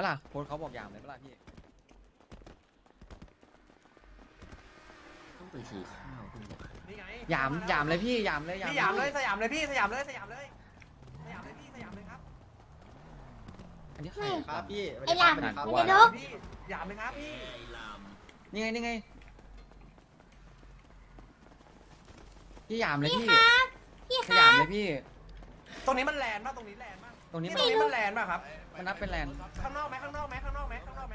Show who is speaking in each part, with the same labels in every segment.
Speaker 1: ไหมล่ะโพสต์เขาบอกหยามเลยไหมล่ะพี่
Speaker 2: ต้องไปซื้อข้าวเพิ่งบอก
Speaker 3: นี่ไง
Speaker 1: หยามหยามเลยพี่หยามเลย
Speaker 3: พี่หยามเลยสยามเลยพี่สยามเลยสยามเลยสยามเลยพี่สยามเลยครับ
Speaker 1: อันนี้ใคร
Speaker 4: ไม่
Speaker 1: อะ
Speaker 5: ครับพี่
Speaker 4: ไอ้หลาม
Speaker 5: สวัสดีครับ
Speaker 4: ไอ้นก
Speaker 3: พี่หยามเลยครับพี่
Speaker 2: ไอ้ลาม
Speaker 1: นี่ไงนี่ไงพี่หยามเลยพี่
Speaker 4: พี่
Speaker 1: ข
Speaker 4: ค
Speaker 1: ยา
Speaker 4: รั
Speaker 1: ม
Speaker 4: บ
Speaker 1: เลยพี่
Speaker 3: ตรงนี้มันแลนด์ป่ะตรงนี้แลนด์ป่ะ
Speaker 1: ตรงนี้
Speaker 3: นี่
Speaker 1: มัน
Speaker 3: ตรงนี้มันแลนด์ป่ะครับ
Speaker 1: มันนับเป็นแลนด์
Speaker 3: ข้างนอกไหมข้างนอกไหมข้างนอกไหมข้างนอกไหม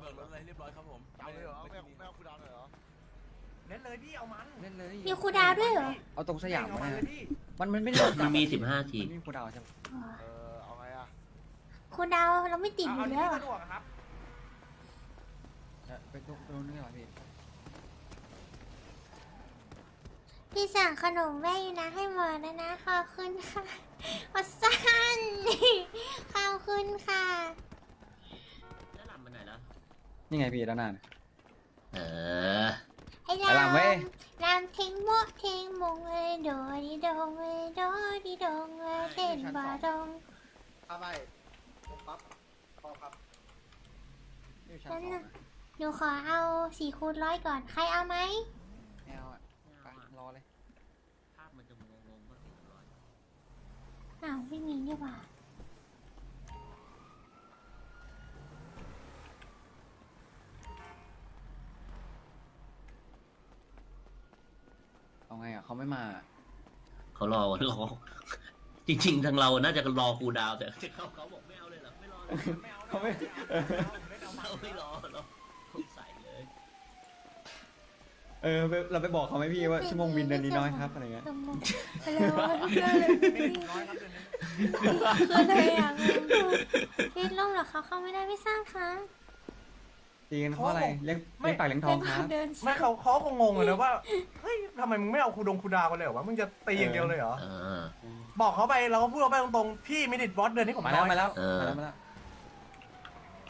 Speaker 6: เบิกรถอะไรเรียบร้อยครับผมเอาเลยเหรอแม่แม่คูดาวหน่อยเหรอ
Speaker 3: เล่นเลยพี่เอามัน
Speaker 1: เล่นเลย
Speaker 4: มีครูดาวด้วยเหรอ
Speaker 1: เอาตรงสยาม
Speaker 3: เอา
Speaker 1: มา
Speaker 3: มัน
Speaker 1: เนี่
Speaker 3: เลยยพี่
Speaker 1: มันมันไม่ได้
Speaker 2: มันมีสิบห้าที
Speaker 1: มันมีครูดาวใช่ไหม
Speaker 6: เออเอาไงอะ
Speaker 4: ครูดาวเราไม่ติดอ
Speaker 3: เอา
Speaker 4: ยู่
Speaker 3: ที่
Speaker 4: แล้ว
Speaker 3: สะดวกอะครับ
Speaker 1: เออไปตรงตรงนู้นดีกว่าพี่
Speaker 4: พี่สั่งขนมแม่อยู่นะให้หมอนะนะ ขอบคุณค่ะขอสั้นขอบคุณค่ะ
Speaker 2: แล้วลามไปไหนแล้ว
Speaker 1: นี่ไงพี่ด้านหน้าเนี่ย
Speaker 2: เออ
Speaker 4: ไอ้
Speaker 1: ไปลำเว้ย
Speaker 4: ลำทิ้งโมะทิ้งมงเลยโดดีดงเลยโดดีดงเลยเต้นบาดง
Speaker 5: เข้าไปปั๊บพอครับ
Speaker 1: นี่อยู่ชั้นสองนะ
Speaker 4: หนูขอเอาสี่คูณร้อยก่อน ใครเอาไหม
Speaker 1: ไม่เอาอะไปรอเลย
Speaker 2: ภาพมันจะงงๆก็ติดรอย
Speaker 4: อ้าวไม่มีนี่หว่า
Speaker 1: เอาไงอะเขาไม่มา
Speaker 2: เขารอวันเขาจริงๆ ทางเราน่าจะรอครูดาวแต่เขาเขาบอกไม่เอาเลยเหรอไม่รอเลย
Speaker 3: ไม่เอา
Speaker 1: เขาไม่
Speaker 2: เราไม่รอเราใส่เลย
Speaker 1: เออไปเราไปบอกเขาไหมพี่ว่าชั่วโมงบินเดือนนี้น้อยครับอะไรเงี้ย
Speaker 4: ชั่วโมงอะไรวะเรื่องอะไร
Speaker 3: ไม่ถึงร้อยครับเดือนนี้
Speaker 4: คืออะไรอะพี่ล่มเหรอเขาเข้าไม่ได้ไม่ทราบค่ะ
Speaker 1: ตีกันเพราะอะไรเลี้ยงเลี้ยงปากเลี้ยงทองครับ
Speaker 4: เดิน
Speaker 3: ไม่เขาเขาคงงงเลยว่าเฮ้ยทำไมมึงไม่เอาคูดงคูดาวกันเลยเหรอวะมึงจะตีอย่างเดียวเลยเหรอ
Speaker 2: เออ
Speaker 3: บอกเขาไปเราก็พูดเขาไปตรงๆพี่มินิทบอสเดือนนี้ผม
Speaker 1: มาแล้ว
Speaker 3: อย
Speaker 1: มาแล้ว
Speaker 2: เออ
Speaker 1: มาแล้วมาแล้ว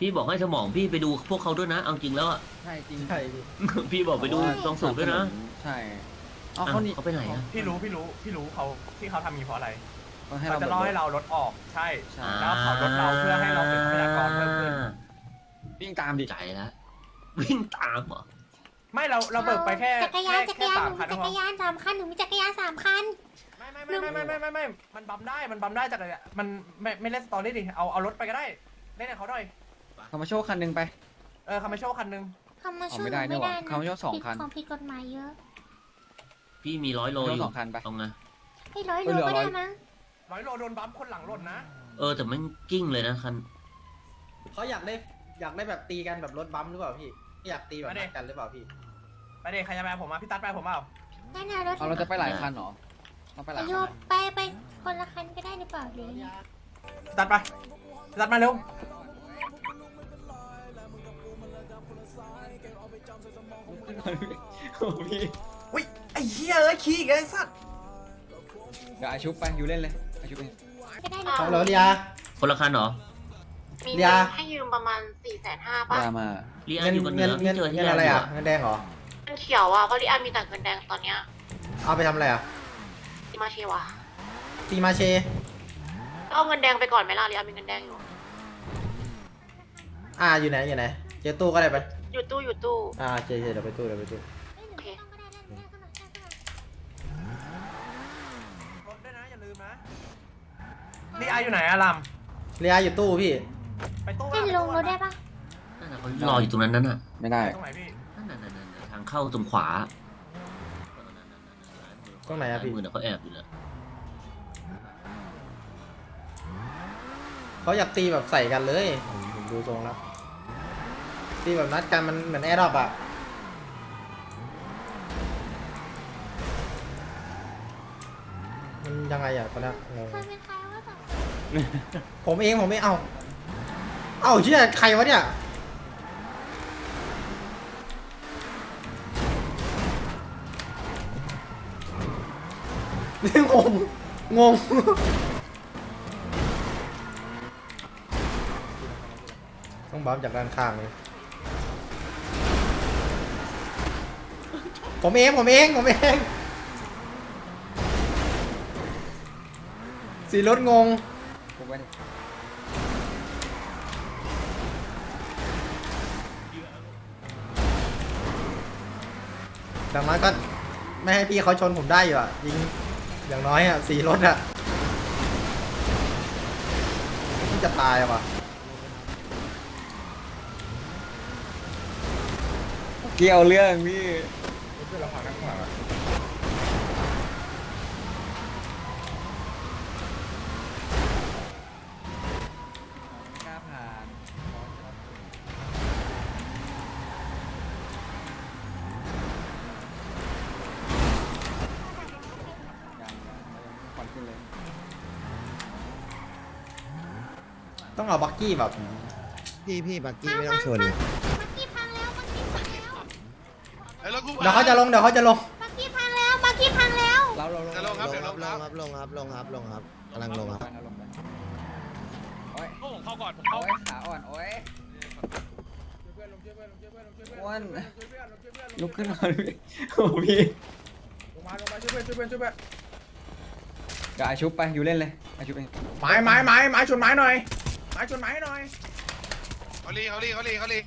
Speaker 2: พี่บอกให้สมองพี่ไปดูพวกเขาด้วยนะ เอาจริงแล้วอะ
Speaker 1: ใช่จริง
Speaker 5: ใช่พี่
Speaker 2: พี่บอกไปดูต้องสูงด้วยนะ
Speaker 1: ใช่เอา
Speaker 2: อ้าว
Speaker 1: เขานี่
Speaker 2: เขาไปไหนอะ
Speaker 3: พี่รู้พี่รู้พี่รู้เขาที่เขาทำมีเพราะอะไร
Speaker 1: เขาให้
Speaker 3: เขา
Speaker 1: เรา
Speaker 3: จะรอให้เราลดออกใช่
Speaker 1: ใช่
Speaker 3: แล้วเผารถเราเพื่อให้เราเป็นทรัพยากรเพิ่มขึ้น
Speaker 1: วิ่งตามดิ
Speaker 2: ใจแล้ววิ่งตามเหรอ
Speaker 3: ไม่เราเราเบิกไปแค่
Speaker 4: จักรยานจั
Speaker 3: แค่
Speaker 4: กรยาน
Speaker 3: สา
Speaker 4: ห
Speaker 3: ม
Speaker 4: นู
Speaker 3: พัน
Speaker 4: มีจั
Speaker 3: พ
Speaker 4: ก
Speaker 3: อ
Speaker 4: รยานสามคันหนูมีจักรยานสามคัน
Speaker 3: ไม่ไม่ไม่ไม่ไม่ไม่ไม่มันบัมได้มันบัมได้จากอะไรมันไม่ไม่เล่นสตอรี่ดิเอาเอารถไปก็ได้เล่นให้เขาหน่อย
Speaker 1: เขามาโชว์คันหนึ่งไป
Speaker 3: เออคามาโชว์คันหนึง
Speaker 4: คำมา
Speaker 1: เอา
Speaker 4: ช่วย
Speaker 1: ไม่
Speaker 4: ห
Speaker 1: ได้
Speaker 4: นู
Speaker 1: นี่
Speaker 4: ไม่
Speaker 1: หว่า
Speaker 4: ได้นะ
Speaker 1: เขามาโชว์สองคัน
Speaker 4: ผิดของผิดกฎหมายเยอะ
Speaker 2: พี่มีร้อยโล
Speaker 1: โช
Speaker 2: อ
Speaker 1: ว์
Speaker 2: ยู่
Speaker 1: สองคันไป
Speaker 2: เอาไง
Speaker 4: ให้ร้อย
Speaker 1: เอ
Speaker 4: โล
Speaker 1: อเหลือ
Speaker 4: ก็
Speaker 1: ร้
Speaker 4: ได้
Speaker 1: อย
Speaker 4: มั้ง
Speaker 3: ร้อยโลโดนบัมคนหลังหล่นนะ
Speaker 2: เออแต่แม่งกิ้งเลยนะคัน
Speaker 5: เขาอยากได้อยากได้แบบตีกันแบบรถบัมป์หรือเปล่าพี่อยากตีแบบนัดกันหรือเปล่าพี่
Speaker 3: ไปเด็กใครจะไปผมมาพี่ตัดไปผมเปล่า
Speaker 4: ได้นะรถ
Speaker 1: เอาเราจะไปหลายคันเหรอเราไปหลาย
Speaker 4: อา
Speaker 1: คั
Speaker 4: ยุ
Speaker 1: นนะ
Speaker 4: ไปไปคนละคันก็ได้หรือเปล่าหรือยังไง
Speaker 3: พี่ตัดไปพี่ตัดมาเร็ว
Speaker 1: พี่
Speaker 3: อุ้ยไอ้เหี้ยเอ้ยขี้อีกไอ้สัตว์
Speaker 1: เดี๋ยวอาชุบไปอยู่เล่นเลยอาชุบเอง
Speaker 4: ก็ได้หรือเป
Speaker 5: ฮั
Speaker 4: ล่า
Speaker 5: ลโหลเลีย
Speaker 2: คนละคันเหรอ
Speaker 7: มี
Speaker 5: เดี๋ยว
Speaker 7: ให้ยืมประมาณสี่แสนห้าป่ะ
Speaker 1: ดรามา
Speaker 2: ลีอา
Speaker 5: เงิน
Speaker 2: อยู่กันเห
Speaker 5: เงิ
Speaker 2: นื
Speaker 5: น
Speaker 2: อ
Speaker 5: เงิ
Speaker 2: พี่
Speaker 5: น
Speaker 2: เจอที่
Speaker 5: เงิน
Speaker 2: แลน
Speaker 5: อะไร
Speaker 2: ด์อยู่
Speaker 5: อะ
Speaker 2: อะ
Speaker 5: เงินแดงเหรอ
Speaker 7: เงินเขียวอะ เพราะลิอามีแต่เงินแดงตอนเนี้ย
Speaker 5: เอาไปทำอะไรอะ
Speaker 7: ที่มาเชวะ
Speaker 5: ตีมาเช
Speaker 7: ก็เอาเงินแดงไปก่อนไหมล่ะลิอามีเงินแดงอยู่
Speaker 5: อ่าอยู่ไหนอยู่ไหน เจอตู้ก็ได้ไป
Speaker 7: อยู่ตู้อยู่ตู้
Speaker 5: อ่าเจอเจอเดี๋ยวไปตู้เดี๋ยวไปตู้
Speaker 4: ไม่หนูไม่ต้องก็ได้ได้ได้ข้างหลังข้างหลัง
Speaker 3: รถด้วยนะอย่าลืมนะนี่ไออยู่ไหนอะลัม
Speaker 5: เลียอยู่ตู้พี่
Speaker 3: ไปตู้
Speaker 4: ให้ลงรถได้ปะ
Speaker 2: นั่นน่ะเขารออยู่ตรงนั้นนั่นน่ะ
Speaker 1: ไม่ได้
Speaker 3: ตรงไหนพี่
Speaker 2: นั่นน่ะนั่นน่ะนั่นน่ะทางเข้าตรงขวา
Speaker 5: ตรงไหนอะพี่
Speaker 2: มือน่ะเขาแอบอยู่เลย
Speaker 5: เขาอยากตีแบบใส่กันเลยผมผมดูทรงแล้ว ตีแบบนัดกันมันเหมือนแอร์ดรอปอะมันยังไงอะตอนนี้งง
Speaker 4: เคยเป็นใครวะแบบ
Speaker 5: ผมเองผมไม่เอา เอาเชี่ยใครวะเนี่ยงงงงต้องบัมจากด้านข้างเลย ผมเอง ผมเอง ผมเองสีรถงงอย่างน้อก็ไม่ให้พี่เขาชนผมได้อยู่อะยิงอย่างน้อยอะสีรถอะพี่จะตายว่ะ
Speaker 1: เกี่ยวเรื่องพี่
Speaker 3: เพื่อนเราพังนั่งข้างหลังอะ
Speaker 1: กล้าผ่านยังยังควันขึ้นเลย
Speaker 5: ต้องเอาบักกี้แบบ
Speaker 8: พี่พี่บักกี้ไม่ต้องชน
Speaker 4: บักกี้พังแล้วบักกี้พังแล้ว
Speaker 6: ไอ้รถกู
Speaker 5: เดี๋ยวเขาจะลงเดี๋ยวเขาจะลง
Speaker 4: บักกี้พังแล้วบักกี้พังแล้ว
Speaker 1: เราเรา
Speaker 6: จะลงครับ
Speaker 8: ล
Speaker 6: เดี๋ยว
Speaker 8: ง
Speaker 6: ล
Speaker 8: ครับ
Speaker 6: ง
Speaker 8: ล
Speaker 6: ค
Speaker 8: ง
Speaker 6: รับ
Speaker 8: ครับลงครับลงครับลงครับกำลังลงครับ
Speaker 1: ลงไปโอ้ย
Speaker 6: พวกผมเข้าก่อนผม
Speaker 1: โอ้
Speaker 6: เข้าย
Speaker 1: ขาอ่อนโอ้ย
Speaker 3: เพื่อนลงช่วยเพื่อนลงช่วยเพื่อนลงช่วยเพื่อน
Speaker 1: อ้วน
Speaker 3: ลงช่วยเพื่อนลงช่วยเพื่อน
Speaker 1: ลุกขึ้นมาพี่โอ้พี่
Speaker 3: ลงมาลงมาช่วยเพื่อนช่วยเพื่อนช่วยเพื่อน
Speaker 1: เดี๋ยวอาชุบไปอยู่เล่นเลยอาชุบเอง
Speaker 3: ไม้ไม้ไม้ไม้ชนไม้หน่อยไม้ชนไม้หน่อย
Speaker 6: เขาลีเขาลีเขาลีเขาลี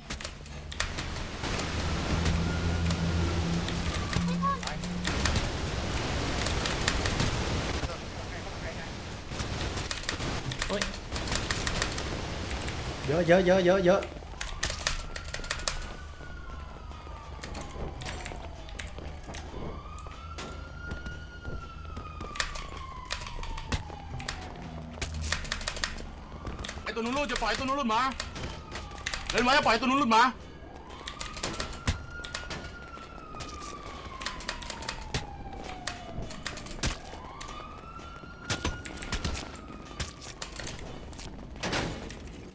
Speaker 5: เยอะเยอะเยอะเยอะเยอะ
Speaker 6: ไอ้ตัวนู้นรูดจะปล่อยตัวนู้นรูดมาเล่นไว้จะปล่อยตัวนู้นรูดมา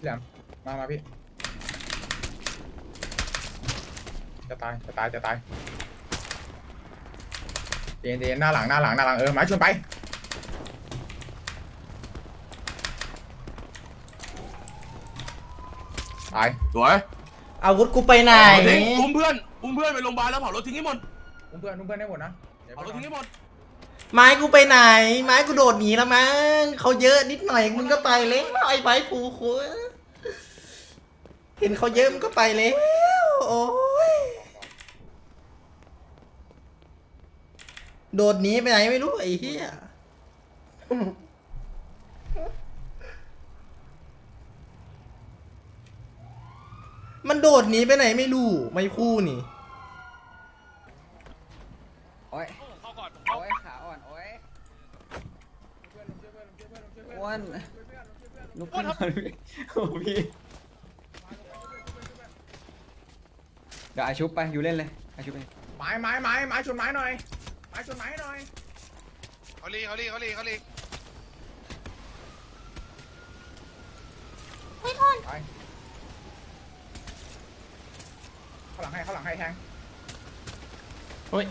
Speaker 3: แหล มมามาพี่ จะตาย จะตาย จะตายเย็นเย็นหน้าหลัง หน้าหลัง หน้าหลัง เออ ไม้ชนไป ตาย
Speaker 6: สวย
Speaker 5: อาวุธกูไปไหน
Speaker 6: รถทิ้งอุ้มเพื่อน อุ้มเพื่อนไปโรงพยาบาลแล้วเผารถทิ้งให้หมด
Speaker 3: อุ้มเพื่อนอุ้มเพื่อนได้หมดนะดี๋ยว
Speaker 6: เผารถทิ้งให้หมด
Speaker 5: ไม้กูไปไหน ไม้กูโดดหนีแล้วมั้งเขาเยอะนิดหน่อยมึงก็ไปเลยไอ้ไม้ปูคุย เห็นเขาเยอะมึงก็ไปแล้ว โอ้ย โดดหนีไปไหนไม่รู้ไอ้เหี้ย มันโดดหนีไปไหนไม่รู้ ไม่คู่นี่
Speaker 1: โอ้ย
Speaker 6: พวกผมเข้าก่อนผมเข้า
Speaker 1: โอ้ยขาอ่อนโอ้ยอ้วนลุกขึ้นมาพี่โอ้พี่ ดี๋ยวอาชุบไปอยู่เล่นเลยอาชุบเอง
Speaker 3: ไม้ไม้ไม้ไม้ชนไม้หน่อยไม้ชนไม้หน่อย
Speaker 6: เขาลีเขาลีเขาลีเขาลี
Speaker 4: ไม่โทษ
Speaker 3: ไปเข้าหลังให้เข้าหลังให้แทง
Speaker 2: โอ้ย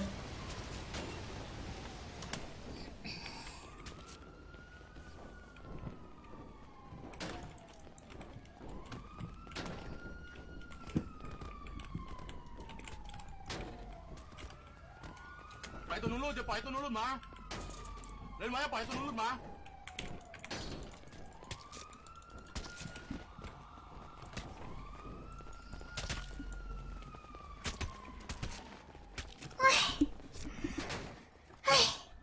Speaker 6: ปล่อยตัว นู้นรูดจะปล่อยตัวนู้นรูดมาเล่นไว้จะปล่อยตัวนู้นรูดมา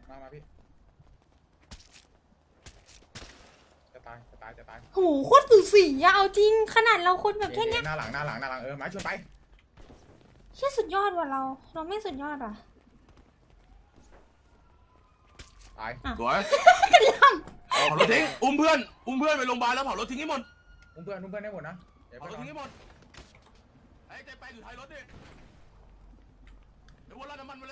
Speaker 3: มามาพี่จะตายจะตายจะตาย
Speaker 4: โหโคตรสูสีอะเอาจริง ขนาดเราคนแบบแค่เนี้ย
Speaker 3: หน้าหลังหน้าหลังหน้าหลังเออไม้ชนไป
Speaker 4: เชี่ยสุดยอดว่ะเรา เราไม่สุดยอดว่ะ
Speaker 3: ตาย
Speaker 6: สวยเผารถทิ้ง อุ้มเพื่อน อุ้มเพื่อนไปโรงพยาบาลแล้วเผารถทิ้งให้หมด
Speaker 3: อุ้มเพื่อนอุ้มเพื่อนได้หมดนะเดี๋ยว
Speaker 6: เผา
Speaker 3: เพื่อน
Speaker 6: รถทิ้งให้หมดไอ้ใจแปลงอยู่ท้ายรถดิ เดี๋ยววนราดน้ำมันมาเลย